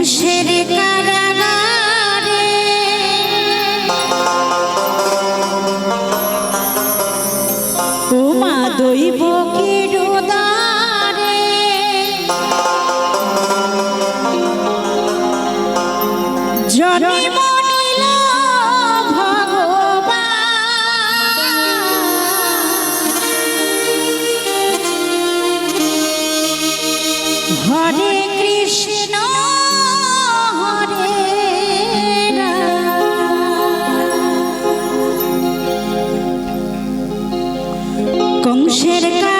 মানুষের কারাগারে। তোমা দৈব জন্ম হরে কৃষ্ণ কংসের কা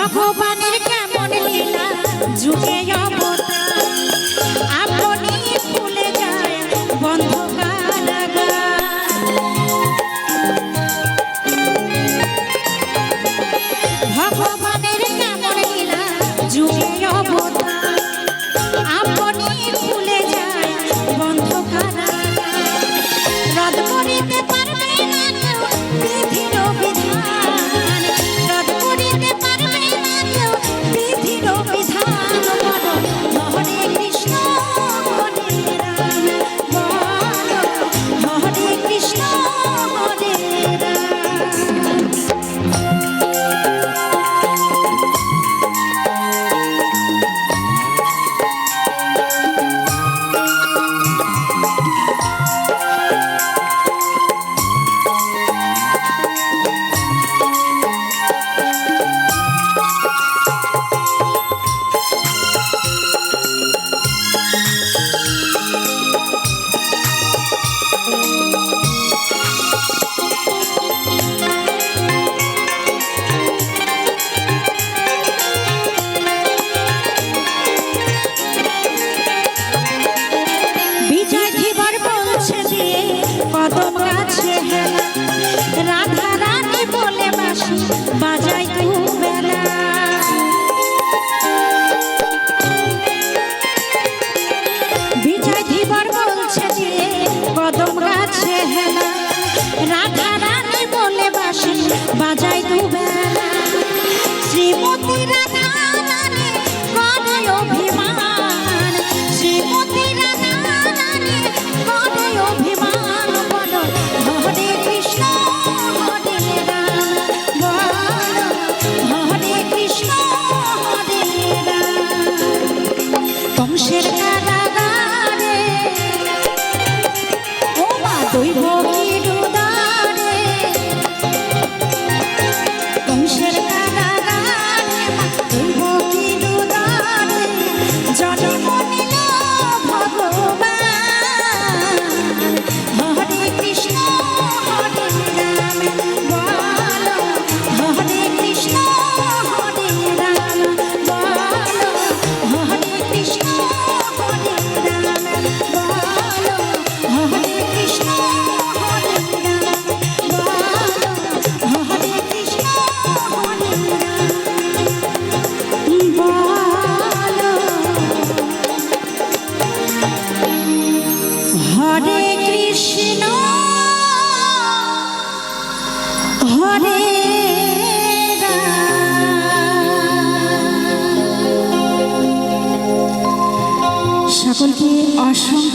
ভগবানের কেমন লীলা? যুগে আপনি ভুলে যায় বন্ধ ভগবানের কেমন লীলা? যুগে আপনি পারবে রাধা রানী বলে বাসি বাজাই দুবেলা। শ্রীমতী রাধা রানী করে অভিমান। শ্রীমতী রাধা রানী করে অভিমান। বল, হরে কৃষ্ণ, হরে রাম। হরে কৃষ্ণ, হরে রাম। তমসের কারা Прошу.